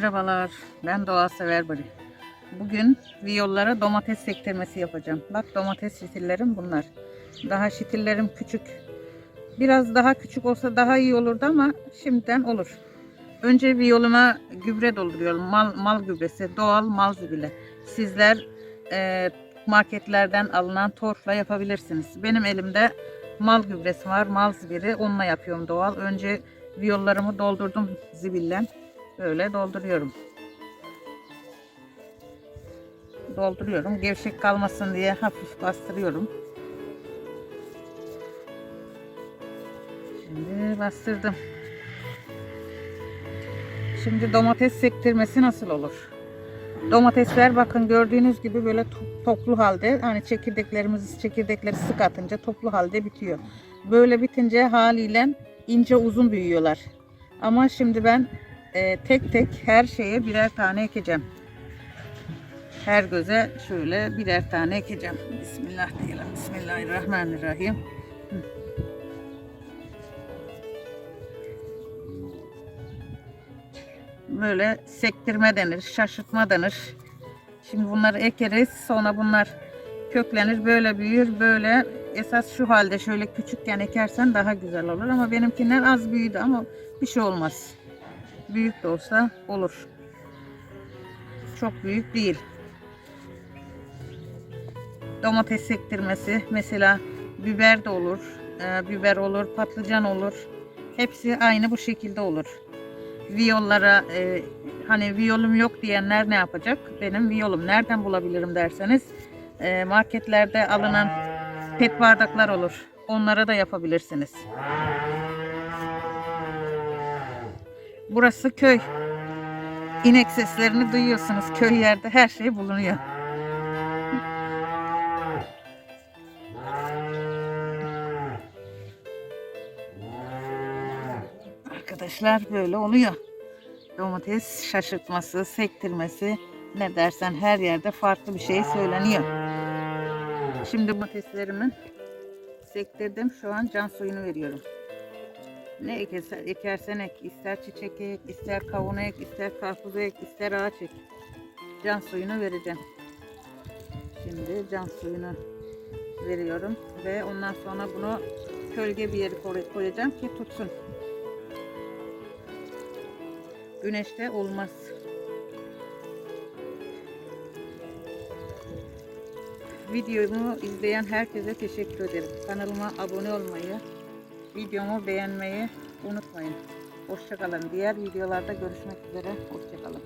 Merhabalar, ben Doğa Sever Bari. Bugün viyollara domates sektirmesi yapacağım. Bak domates şitillerim bunlar. Daha şitillerim küçük. Biraz daha küçük olsa daha iyi olurdu ama şimdiden olur. Önce viyoluma gübre dolduruyorum. Mal, mal gübresi, doğal mal zibili. Sizler e, marketlerden alınan torfla yapabilirsiniz. Benim elimde mal gübresi var, mal zibiri. Onunla yapıyorum doğal. Önce viyollarımı doldurdum zibille. Böyle dolduruyorum. Dolduruyorum. Gevşek kalmasın diye hafif bastırıyorum. Şimdi bastırdım. Şimdi domates sektirmesi nasıl olur? Domatesler bakın gördüğünüz gibi böyle to- toplu halde hani çekirdeklerimizi çekirdekleri sık atınca toplu halde bitiyor. Böyle bitince haliyle ince uzun büyüyorlar. Ama şimdi ben e, tek tek her şeye birer tane ekeceğim. Her göze şöyle birer tane ekeceğim. Bismillah diyelim. Bismillahirrahmanirrahim. Böyle sektirme denir, şaşırtma denir. Şimdi bunları ekeriz. Sonra bunlar köklenir, böyle büyür, böyle esas şu halde şöyle küçükken ekersen daha güzel olur ama benimkiler az büyüdü ama bir şey olmaz. Büyük de olsa olur. Çok büyük değil. Domates sektirmesi mesela biber de olur. e, biber olur, patlıcan olur. Hepsi aynı bu şekilde olur. Viyollara e, hani viyolum yok diyenler ne yapacak? Benim viyolum nereden bulabilirim derseniz e, marketlerde alınan pet bardaklar olur. Onlara da yapabilirsiniz. Burası köy. İnek seslerini duyuyorsunuz. Köy yerde her şey bulunuyor. Arkadaşlar böyle oluyor. Domates şaşırtması, sektirmesi ne dersen her yerde farklı bir şey söyleniyor. Şimdi domateslerimi sektirdim. Şu an can suyunu veriyorum. Ne ekersen, ekersen ek, ister çiçek ek, ister kavun ek, ister karpuz ek, ister ağaç ek. Can suyunu vereceğim. Şimdi can suyunu veriyorum ve ondan sonra bunu gölge bir yere koy- koyacağım ki tutsun. Güneşte olmaz. Videomu izleyen herkese teşekkür ederim. Kanalıma abone olmayı, videomu beğenmeyi unutmayın. Hoşçakalın. Diğer videolarda görüşmek üzere. Hoşçakalın.